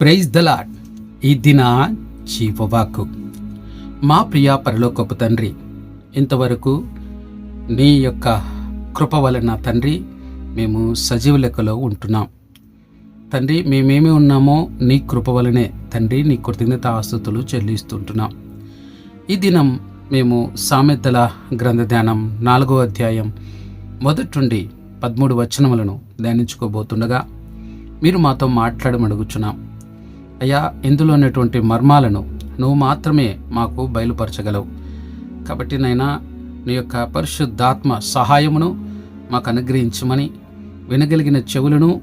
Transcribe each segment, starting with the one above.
Praise the lord ఈ దిన జీవవాకు మా ప్రియ పరలోకపు తండ్రి ఇంతవరకు నీ యొక్క కృప వలన తండ్రి మేము సజీవ లెక్కలో ఉంటున్నాం. తండ్రి మేమేమి ఉన్నామో నీ కృప వలనే తండ్రి నీ కృతజ్ఞత ఆస్తుతులు చెల్లిస్తుంటున్నాం. ఈ దినం మేము సామెతల గ్రంథ ధ్యానం నాలుగో అధ్యాయం మొదటి నుండి పదమూడు వచనములను ధ్యానించుకోబోతుండగా మీరు మాతో మాట్లాడమడుగుచున్నాం. అయ్యా ఇందులో ఉన్నటువంటి మర్మాలను నువ్వు మాత్రమే మాకు బయలుపరచగలవు. కాబట్టి నైనా నీ యొక్క పరిశుద్ధాత్మ సహాయమును మాకు అనుగ్రహించమని వినగలిగిన చెవులను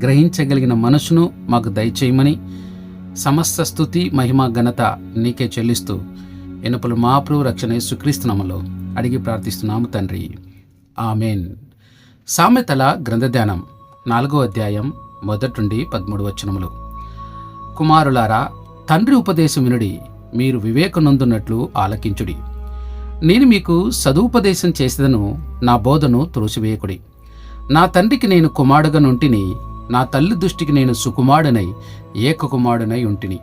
గ్రహించగలిగిన మనసును మాకు దయచేయమని సమస్త స్థుతి మహిమ ఘనత నీకే చెల్లిస్తూ ఎనుపలు మా ప్రభు రక్షణ యేసుక్రీస్తునామలో అడిగి ప్రార్థిస్తున్నాము తండ్రి. ఆమెన్. సామెతల గ్రంథధ్యానం నాలుగో అధ్యాయం మొదటి నుండి పదమూడు వచనములు. కుమారులారా తండ్రి ఉపదేశం వినుడి మీరు వివేకనందున్నట్లు ఆలకించుడి. నేను మీకు సదుపదేశం చేసేదను నా బోధను త్రోసివేయకుడి. నా తండ్రికి నేను కుమారుడుగా నుంటిని నా తల్లి దృష్టికి నేను సుకుమారుడనై ఏకకుమారుడనై ఉంటిని.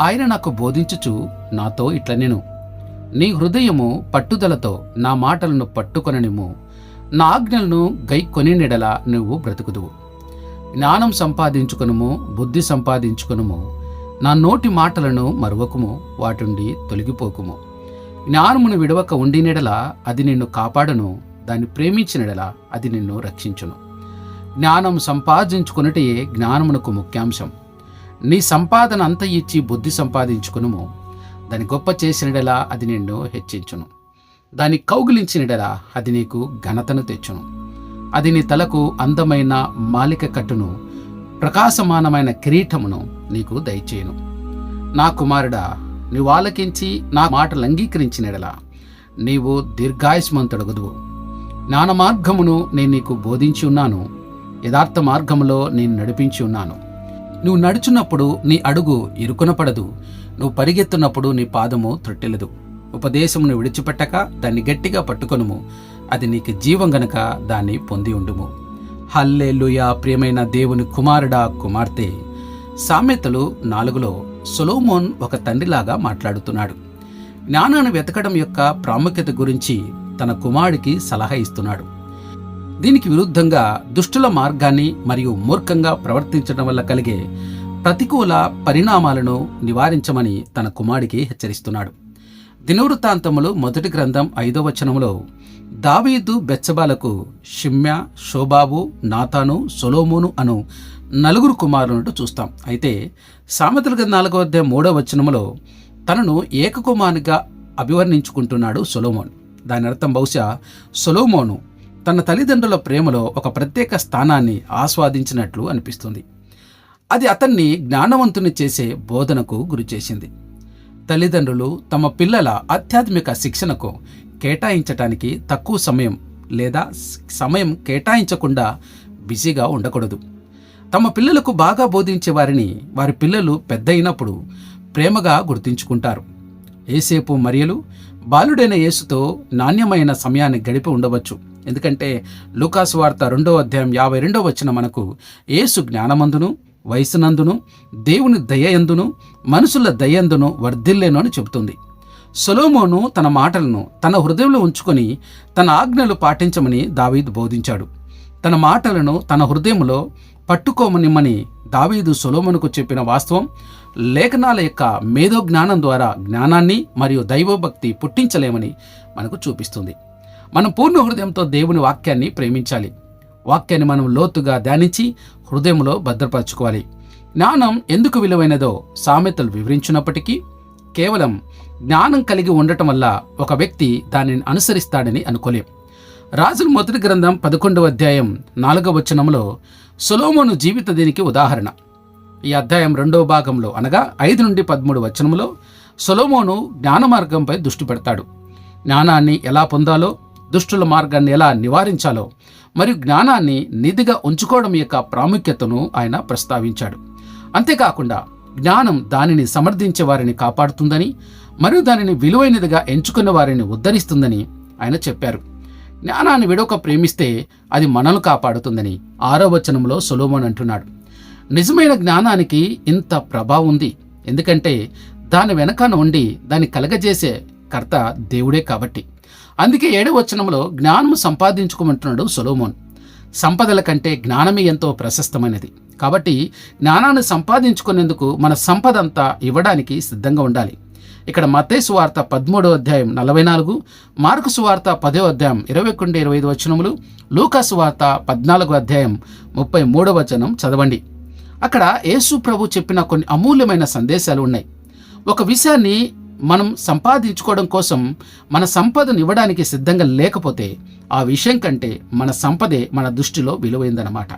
ఆయన నాకు బోధించుచు నాతో ఇట్ల నేను. నీ హృదయము పట్టుదలతో నా మాటలను పట్టుకొననిము నా ఆజ్ఞలను గైకొని నెడల నువ్వు బ్రతుకుదువు. జ్ఞానం సంపాదించుకునుము బుద్ధి సంపాదించుకునుము. నా నోటి మాటలను మరువకుము వాటిండి తొలగిపోకుము. జ్ఞానమును విడవక ఉండినెడల అది నిన్ను కాపాడను. దాన్ని ప్రేమించినెడల అది నిన్ను రక్షించును. జ్ఞానం సంపాదించుకున్నటయే జ్ఞానమునకు ముఖ్యాంశం. నీ సంపాదన అంత ఇచ్చి బుద్ధి సంపాదించుకునుము. దాని గొప్ప చేసినడలా అది నిన్ను హెచ్చించును. దాన్ని కౌగిలించినడలా అది నీకు ఘనతను తెచ్చును. అది నీ తలకు అందమైన మాలిక కట్టును ప్రకాశమానమైన కిరీటమును నీకు దయచేయును. నా కుమారుడా నీవు ఆలకించి నా మాటలు అంగీకరించినడలా నీవు దీర్ఘాయుష్మంతుడగదువు. జ్ఞాన మార్గమును నేను నీకు బోధించి ఉన్నాను యథార్థ మార్గములో నేను నడిపించి ఉన్నాను. నువ్వు నడుచున్నప్పుడు నీ అడుగు ఇరుకునపడదు నువ్వు పరిగెత్తున్నప్పుడు నీ పాదము త్రొట్టెలదు. ఉపదేశమును విడిచిపెట్టక దాన్ని గట్టిగా పట్టుకొనుము. అది నీకు జీవం గనక దాన్ని పొంది ఉండుము. హల్లెలూయా ప్రియమైన దేవుని కుమారుడా కుమార్తె. సామెతలు నాలుగులో సొలోమోన్ ఒక తండ్రిలాగా మాట్లాడుతున్నాడు. జ్ఞానాన్ని వెతకడం యొక్క ప్రాముఖ్యత గురించి తన కుమారుడికి సలహా ఇస్తున్నాడు. దీనికి విరుద్ధంగా దుష్టుల మార్గాన్ని మరియు మూర్ఖంగా ప్రవర్తించడం వల్ల కలిగే ప్రతికూల పరిణామాలను నివారించమని తన కుమారుడికి హెచ్చరిస్తున్నాడు. దినవృత్తాంతములు మొదటి గ్రంథం ఐదో వచనములో దావీదు బెచ్చబాలకు షిమ్య షోబాబు నాతాను సొలోమోను అను నలుగురు కుమారులను చూస్తాం. అయితే సామెతల గ్రంథ నాలుగో అధ్యాయం మూడో వచనములో తనను ఏకకుమారునిగా అభివర్ణించుకుంటున్నాడు సొలోమోన్. దాని అర్థం బహుశా సొలోమోను తన తల్లిదండ్రుల ప్రేమలో ఒక ప్రత్యేక స్థానాన్ని ఆస్వాదించినట్లు అనిపిస్తుంది. అది అతన్ని జ్ఞానవంతుని చేసే బోధనకు గురిచేసింది తల్లిదండ్రులు తమ పిల్లల ఆధ్యాత్మిక శిక్షణకు కేటాయించటానికి తక్కువ సమయం లేదా సమయం కేటాయించకుండా బిజీగా ఉండకూడదు. తమ పిల్లలకు బాగా బోధించే వారిని వారి పిల్లలు పెద్ద అయినప్పుడు ప్రేమగా గుర్తించుకుంటారు. ఏసేపు మరియలు బాలుడైన యేసుతో నాణ్యమైన సమయాన్ని గడిపి ఉండవచ్చు. ఎందుకంటే లూకాసు వార్త రెండో అధ్యాయం యాభై రెండో వచ్చిన మనకు యేసు జ్ఞానమందును వయసునందును దేవుని దయయందును మనుషుల దయందును వర్ధిల్లేను అని చెబుతుంది. సొలోమోను తన మాటలను తన హృదయంలో ఉంచుకొని తన ఆజ్ఞలు పాటించమని దావీదు బోధించాడు. తన మాటలను తన హృదయంలో పట్టుకోమనిమ్మని దావీదు సొలోమోనుకు చెప్పిన వాస్తవం లేఖనాల యొక్క మేధో జ్ఞానం ద్వారా జ్ఞానాన్ని మరియు దైవభక్తి పుట్టించలేమని మనకు చూపిస్తుంది. మనం పూర్ణ హృదయంతో దేవుని వాక్యాన్ని ప్రేమించాలి. వాక్యాన్ని మనం లోతుగా ధ్యానించి హృదయంలో భద్రపరచుకోవాలి. జ్ఞానం ఎందుకు విలువైనదో సామెతలు వివరించినప్పటికీ కేవలం జ్ఞానం కలిగి ఉండటం వల్ల ఒక వ్యక్తి దానిని అనుసరిస్తాడని అనుకోలేం. రాజుల మొదటి గ్రంథం పదకొండవ అధ్యాయం నాలుగవ వచనంలో సొలోమోను జీవిత దీనికి ఉదాహరణ. ఈ అధ్యాయం రెండవ భాగంలో అనగా ఐదు నుండి పదమూడు వచనములో సొలోమోను జ్ఞాన మార్గంపై దృష్టి పెడతాడు. జ్ఞానాన్ని ఎలా పొందాలో దుష్టుల మార్గాన్ని ఎలా నివారించాలో మరియు జ్ఞానాన్ని నిధిగా ఉంచుకోవడం యొక్క ప్రాముఖ్యతను ఆయన ప్రస్తావించాడు. అంతేకాకుండా జ్ఞానం దానిని సమర్థించే వారిని కాపాడుతుందని మరియు దానిని విలువైనదిగా ఎంచుకున్న వారిని ఉద్ధరిస్తుందని ఆయన చెప్పారు. జ్ఞానాన్ని విడొక ప్రేమిస్తే అది మనల్ని కాపాడుతుందని ఆరో వచనంలో సొలోమోన్ అంటున్నాడు. నిజమైన జ్ఞానానికి ఇంత ప్రభావం ఉంది. ఎందుకంటే దాని వెనకాన ఉండి దాన్ని కలగజేసే కర్త దేవుడే కాబట్టి. అందుకే ఏడవచనంలో జ్ఞానము సంపాదించుకోమంటున్నాడు సొలోమోన్. సంపదల కంటే జ్ఞానమే ఎంతో ప్రశస్తమైనది. కాబట్టి జ్ఞానాన్ని సంపాదించుకునేందుకు మన సంపద అంతా ఇవ్వడానికి సిద్ధంగా ఉండాలి. ఇక్కడ మతే సువార్త పదమూడో అధ్యాయం నలభై నాలుగు మార్కు సువార్త పదో అధ్యాయం ఇరవై ఒకటి ఇరవై ఐదు వచనములు లూకా సువార్త పద్నాలుగో అధ్యాయం ముప్పై మూడో వచనం చదవండి. అక్కడ యేసు ప్రభు చెప్పిన కొన్ని అమూల్యమైన సందేశాలు ఉన్నాయి. ఒక విషయాన్ని మనం సంపాదించుకోవడం కోసం మన సంపదను ఇవ్వడానికి సిద్ధంగా లేకపోతే ఆ విషయం కంటే మన సంపదే మన దృష్టిలో విలువైందనమాట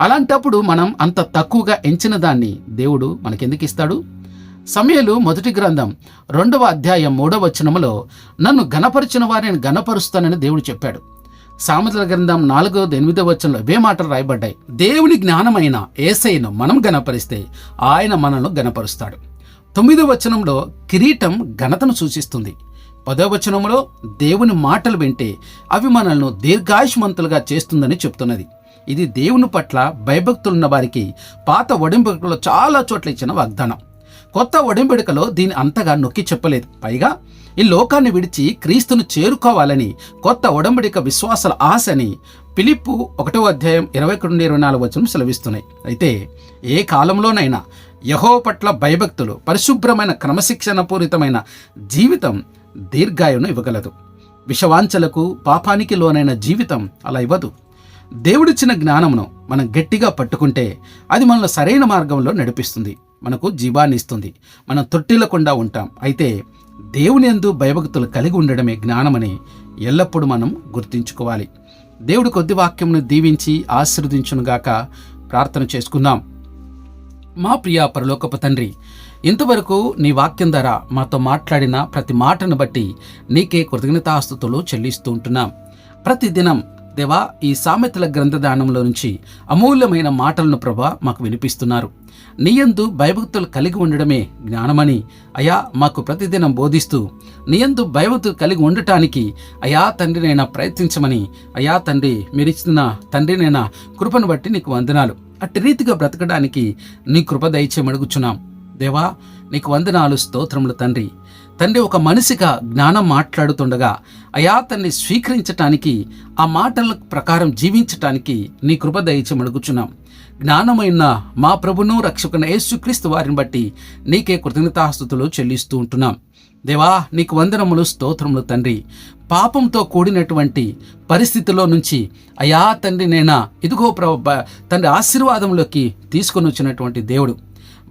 అలాంటప్పుడు మనం అంత తక్కువగా ఎంచిన దాన్ని దేవుడు మనకెందుకు ఇస్తాడు? సమయలు మొదటి గ్రంథం రెండవ అధ్యాయం మూడవ వచనములో నన్ను గణపరిచిన వారిని గణపరుస్తానని దేవుడు చెప్పాడు. సామెతల గ్రంథం నాలుగో ఎనిమిదో వచనంలో ఇవే మాటలు రాయబడ్డాయి. దేవుని జ్ఞానమైన ఏసైను మనం గణపరిస్తే ఆయన మనల్ని గణపరుస్తాడు తొమ్మిదో వచనంలో కిరీటం ఘనతను సూచిస్తుంది. పదో వచనంలో దేవుని మాటలు వింటే అవి మనల్ని దీర్ఘాయుష్మంతులుగా చేస్తుందని చెప్తున్నది. ఇది దేవుని పట్ల భయభక్తులున్న వారికి పాత ఒడింపులో చాలా చోట్ల ఇచ్చిన వాగ్దానం. కొత్త ఒడింబడికలో దీని అంతగా నొక్కి చెప్పలేదు. పైగా ఈ లోకాన్ని విడిచి క్రీస్తును చేరుకోవాలని కొత్త ఒడంబడిక విశ్వాసాల ఆశని పిలిప్పు ఒకటో అధ్యాయం ఇరవై ఒకటి ఇరవై నాలుగు వచనం సెలవిస్తున్నాయి. అయితే ఏ కాలంలోనైనా యహో పట్ల భయభక్తులు పరిశుభ్రమైన క్రమశిక్షణపూరితమైన జీవితం దీర్ఘాయును ఇవ్వగలదు. విషవాంచలకు పాపానికి లోనైన జీవితం అలా ఇవ్వదు. దేవుడిచ్చిన జ్ఞానమును మనం గట్టిగా పట్టుకుంటే అది మనల్ని సరైన మార్గంలో నడిపిస్తుంది మనకు జీవాన్ని ఇస్తుంది. మనం తొట్టిల్లకుండా ఉంటాం. అయితే దేవుని ఎందు భయభక్తులు కలిగి ఉండడమే జ్ఞానమని ఎల్లప్పుడూ మనం గుర్తుంచుకోవాలి. దేవుడి కొద్ది వాక్యమును దీవించి ఆశీర్వదించునుగాక ప్రార్థన చేసుకుందాం. మా ప్రియ పరలోకపు తండ్రి ఇంతవరకు నీ వాక్యం ద్వారా మాతో మాట్లాడిన ప్రతి మాటను బట్టి నీకే కృతజ్ఞతాస్తుతులు చెల్లిస్తూ ఉంటున్నాం. ప్రతిదినం దేవా ఈ సామెతల గ్రంథదానంలో నుంచి అమూల్యమైన మాటలను ప్రభా మాకు వినిపిస్తున్నారు. నీయందు భయభక్తులు కలిగి ఉండడమే జ్ఞానమని అయా మాకు ప్రతిదినం బోధిస్తూ నీయందు భయభక్తులు కలిగి ఉండటానికి అయా తండ్రినైనా ప్రయత్నించమని అయా తండ్రి మీరిచ్చిన తండ్రినైనా కృపను బట్టి నీకు వందనాలు. అట్టి రీతిగా బ్రతకడానికి నీ కృప దయచేయమడుగుచున్నాం. దేవా నీకు వందనాలు స్తోత్రములు తండ్రి. తండ్రి ఒక మనిషిగా జ్ఞానం మాట్లాడుతుండగా అయా తన్ని స్వీకరించటానికి ఆ మాటల ప్రకారం జీవించటానికి నీ కృప దయచేయమడుగుచున్నాం. జ్ఞానమైన మా ప్రభును రక్షకున యేసుక్రీస్తు వారిని బట్టి నీకే కృతజ్ఞతాస్తుతులు చెల్లిస్తూ ఉంటున్నాం. దేవా నీకు వందనములు స్తోత్రములు తండ్రి. పాపంతో కూడినటువంటి పరిస్థితిలో నుంచి అయా తండ్రి నేనా ఇదిగో ప్ర తండ్రి ఆశీర్వాదంలోకి తీసుకొని వచ్చినటువంటి దేవుడు.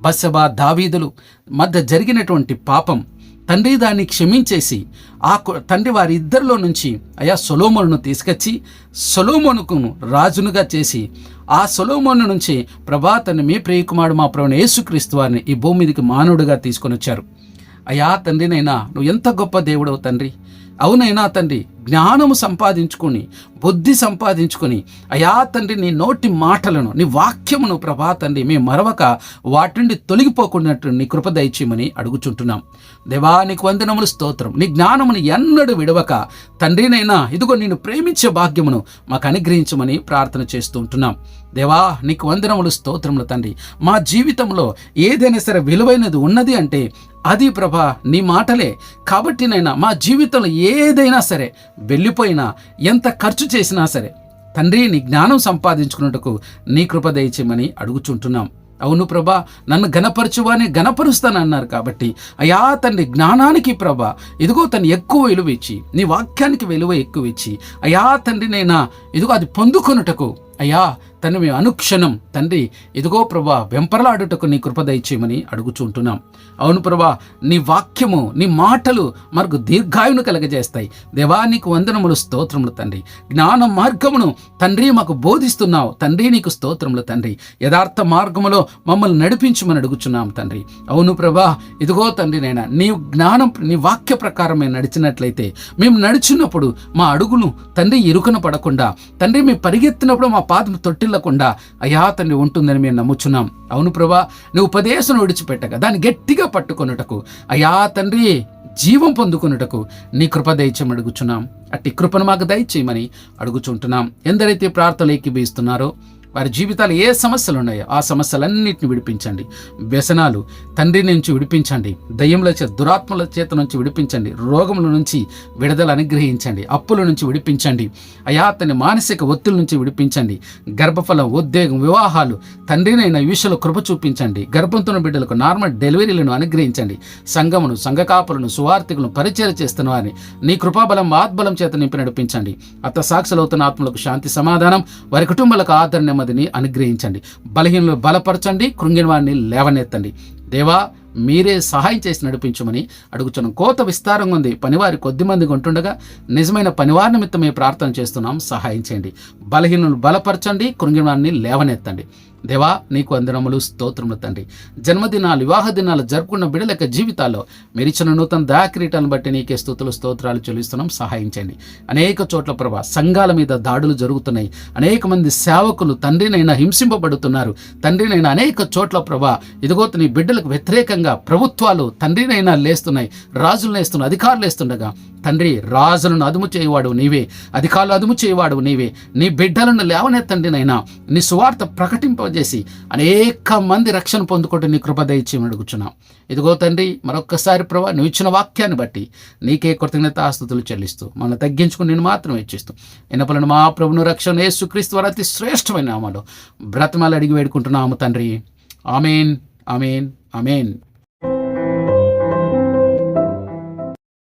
బస్సబా దావీదులు మధ్య జరిగినటువంటి పాపం తండ్రి దాన్ని క్షమించేసి ఆ తండ్రి వారి ఇద్దరిలో నుంచి అయా సొలోమోను తీసుకొచ్చి సొలోమోనుకు రాజునుగా చేసి ఆ సొలోమోను నుంచి ప్రభా తను మీ ప్రియకుమారుడు మా ప్రభుని యేసుక్రీస్తు వారిని ఈ భూమి మీదకి మానవుడిగా తీసుకొని వచ్చారు. అయా తండ్రినైనా నువ్వు ఎంత గొప్ప దేవుడవు తండ్రి. అవునైనా తండ్రి జ్ఞానము సంపాదించుకొని బుద్ధి సంపాదించుకొని అయా తండ్రి నీ నోటి మాటలను నీ వాక్యమును ప్రభా తండ్రి మేము మరవక వాటి నుండి తొలగిపోకున్నట్టు నీ కృప దయచేయమని అడుగుచుంటున్నాం. దేవా నీకు వందనములు స్తోత్రం. నీ జ్ఞానమును ఎన్నడూ విడవక తండ్రినైనా ఇదిగో నేను ప్రేమించే భాగ్యమును మాకు అనుగ్రహించమని ప్రార్థన చేస్తూ ఉంటున్నాం దేవా నీకు వందనములు స్తోత్రములు తండ్రి. మా జీవితంలో ఏదైనా సరే విలువైనది ఉన్నది అంటే అది ప్రభా నీ మాటలే. కాబట్టి నైనా మా జీవితంలో ఏదైనా సరే వెళ్ళిపోయినా ఎంత ఖర్చు చేసినా సరే తండ్రి నీ జ్ఞానం సంపాదించుకున్నట్టుకు నీ కృప దయచేయమని అడుగుచుంటున్నాం. అవును ప్రభా నన్ను గణపరచువాని గణపరుస్తానన్నారు కాబట్టి అయా తండ్రి జ్ఞానానికి ప్రభా ఇదిగో తను ఎక్కువ విలువ ఇచ్చి నీ వాక్యానికి విలువ ఎక్కువ ఇచ్చి అయా తండ్రి నైనా ఇదిగో అది పొందుకొనుటకు అయ్యా తను మేము అనుక్షణం తండ్రి ఇదిగో ప్రభా వెంపరలాడుటకు నీ కృప దయచేయమని అడుగుచుంటున్నాం అవును ప్రభా నీ వాక్యము నీ మాటలు మనకు దీర్ఘాయును కలగజేస్తాయి. దేవా నీకు వందనములు స్తోత్రములు తండ్రి. జ్ఞాన మార్గమును తండ్రి మాకు బోధిస్తున్నావు. తండ్రి నీకు స్తోత్రములు తండ్రి. యథార్థ మార్గములో మమ్మల్ని నడిపించమని అడుగుచున్నాం తండ్రి. అవును ప్రభా ఇదిగో తండ్రి నైనా నీ జ్ఞానం నీ వాక్య ప్రకారం మేము నడిచినట్లయితే మేము నడిచినప్పుడు మా అడుగును తండ్రి ఇరుకున పడకుండా తండ్రి మేము పరిగెత్తినప్పుడు మా పాదం తొట్టిల్లకుండా అయా తండ్రి ఉంటుందని మేము నమ్ముచున్నాం. అవును ప్రభా నువ్వు ఉపదేశం విడిచిపెట్టగా దాన్ని గట్టిగా పట్టుకొనుటకు అయా తండ్రి జీవం పొందుకొనుటకు నీ కృప దయచేయమని అడుగుచున్నాం. అట్టి కృపను మాకు దయచేయమని అడుగుచుంటున్నాం. ఎందరైతే ప్రార్థనలు ఎక్కిబీస్తున్నారో వారి జీవితాలు ఏ సమస్యలు ఉన్నాయో ఆ సమస్యలన్నింటిని విడిపించండి. వ్యసనాలు తండ్రి నుంచి విడిపించండి. దయ్యముల చేత దురాత్మల చేత నుంచి విడిపించండి. రోగముల నుంచి విడుదల అనుగ్రహించండి. అప్పుల నుంచి విడిపించండి. అయా అతని మానసిక ఒత్తిడి నుంచి విడిపించండి. గర్భఫలం ఉద్వేగం వివాహాలు తండ్రినైన విషయంలో కృప చూపించండి. గర్భంతున్న బిడ్డలకు నార్మల్ డెలివరీలను అనుగ్రహించండి. సంఘమును సంఘకాపులను సువార్థికులను పరిచయం చేస్తున్న వారిని నీ కృపాబలం ఆత్బలం చేత నింపి నడిపించండి. అత్త సాక్షులవుతున్న ఆత్మలకు శాంతి సమాధానం. వారి కుటుంబాలకు ఆదరణ నెమ్మదిని అనుగ్రహించండి. బలహీనలు బలపరచండి. కృంగిన వారిని లేవనెత్తండి. దేవా మీరే సహాయం చేసి నడిపించమని అడుగుచున్నాం. కోత విస్తారంగా ఉంది. పనివారి కొద్ది మంది ఉంటుండగా నిజమైన పనివారి నిమిత్తమే ప్రార్థన చేస్తున్నాం. సహాయం చేయండి. బలహీనలు బలపరచండి. కృంగిన వారిని లేవనెత్తండి. దేవా నీకు వందనములు స్తోత్రములు తండ్రి. జన్మదినాలు వివాహ దినాలు జరుపుకున్న బిడ్డల యొక్క జీవితాల్లో మెరిచిన నూతన దయాక్రీటాలను బట్టి నీకే స్థుతులు స్తోత్రాలు చెల్లిస్తున్నాం. సహాయం చేయండి. అనేక చోట్ల ప్రభా సంఘాల మీద దాడులు జరుగుతున్నాయి. అనేక మంది సేవకులు తండ్రినైనా హింసింపబడుతున్నారు. తండ్రినైనా అనేక చోట్ల ప్రభా ఇదిగో నీ బిడ్డలకు వ్యతిరేకంగా ప్రభుత్వాలు తండ్రినైనా లేస్తున్నాయి. రాజులు లేస్తున్న అధికారులు లేస్తుండగా తండ్రి రాజులను అదుము చేయవాడు నీవే. అధికారులు అదుము చేయవాడు నీవే. నీ బిడ్డలను లేవనే తండ్రినైనా నీ సువార్త చేసి అనేక మంది రక్షణ పొందుకుంటూ నీ కృప దయచేయమని అడుగుచున్నాం. ఇదిగో తండ్రి మరొక్కసారి ప్రభా నువ్వు ఇచ్చిన వాక్యాన్ని బట్టి నీకే కృతజ్ఞత ఆస్తుతులు చెల్లిస్తూ మనం తగ్గించుకుని నేను మాత్రం ఇచ్చిస్తూ ఎన్నపలను మా ప్రభును రక్షణ యేసుక్రీస్తు వారి అతి శ్రేష్టమైన నామాలు బ్రతమాలు అడిగి వేడుకుంటున్నాము తండ్రి. Amen amen amen.